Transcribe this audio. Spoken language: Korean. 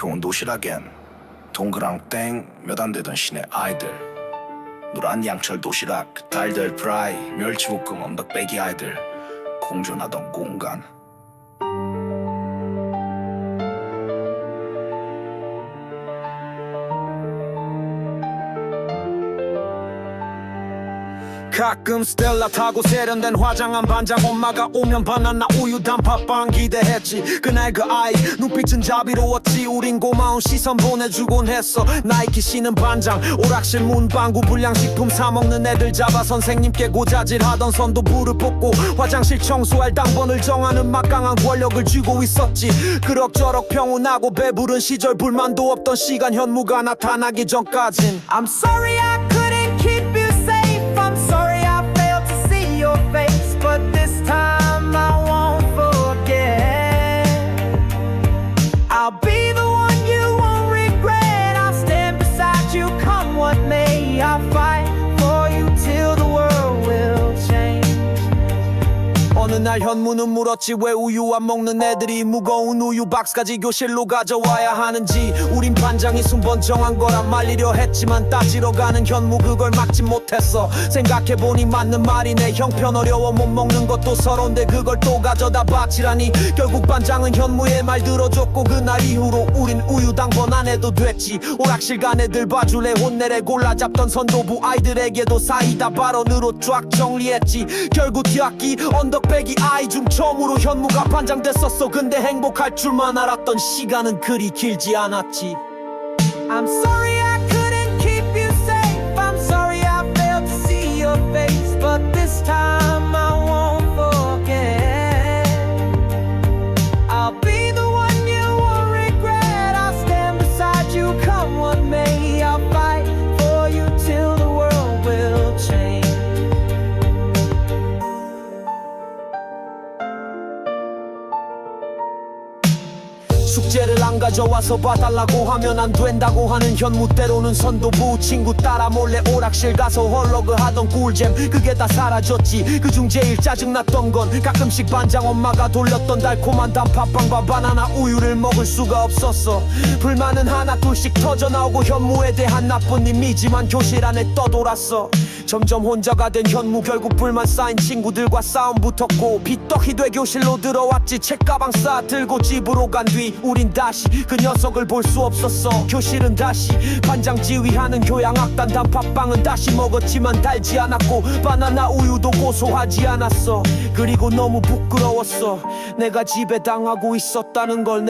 좋은 도시락엔 동그랑 땡 몇 안 되던 시내 아이들 노란 양철 도시락 달달 프라이 멸치볶음 언덕배기 아이들 공존하던 공간 가끔 스텔라 타고 세련된 화장한 반장 엄마가 오면 바나나 우유 단팥빵 기대했지. 그날 그 아이 눈빛은 자비로웠지. 우린 고마운 시선 보내주곤 했어. 나이키 신은 반장 오락실 문방구 불량식품 사먹는 애들 잡아 선생님께 고자질하던 선도 불을 뽑고 화장실 청소할 당번을 정하는 막강한 권력을 쥐고 있었지. 그럭저럭 평온하고 배부른 시절 불만도 없던 시간 현무가 나타나기 전까진. I'm sorry I 날 현무는 물었지 왜 우유 안 먹는 애들이 무거운 우유 박스까지 교실로 가져와야 하는지? 우린 반장이 순번 정한 거라 말리려 했지만 따지러 가는 현무 그걸 막지 못했어. 생각해보니 맞는 말이네. 형편 어려워 못 먹는 것도 서러운데 그걸 또 가져다 바치라니. 결국 반장은 현무의 말 들어줬고 그날 이후로 우린 우유 당번 안 해도 됐지. 오락실 간 애들 봐줄래? 혼내래 골라 잡던 선도부 아이들에게도 사이다 발언으로 쫙 정리했지. 결국 뒤학기 언덕배기 아이 중 처음으로 현무가 반장 됐었어 근데 행복할 줄만 알았던 시간은 그리 길지 않았지 I'm sorry I couldn't keep you safe. I'm sorry I failed to see your face. But this time 숙제를 안 가져와서 봐달라고 하면 안 된다고 하는 현무 때로는 선도부 친구 따라 몰래 오락실 가서 헐러그 하던 꿀잼 그게 다 사라졌지. 그중 제일 짜증났던 건 가끔씩 반장 엄마가 돌렸던 달콤한 단팥빵과 바나나 우유를 먹을 수가 없었어. 불만은 하나 둘씩 터져 나오고 현무에 대한 나쁜 이미지만 교실 안에 떠돌았어. 점점 혼자가 된 현무 결국 불만 쌓인 친구들과 싸움 붙었고 빗떡이 돼 교실로 들어왔지. 책가방 싸 들고 집으로 간 뒤 우린 다시 그 녀석을 볼 수 없었어. 교실은 다시 반장 지휘하는 교양악단 단팥빵은 다시 먹었지만 달지 않았고 바나나 우유도 고소하지 않았어. 그리고 너무 부끄러웠어. 내가 집에 당하고 있었다는 걸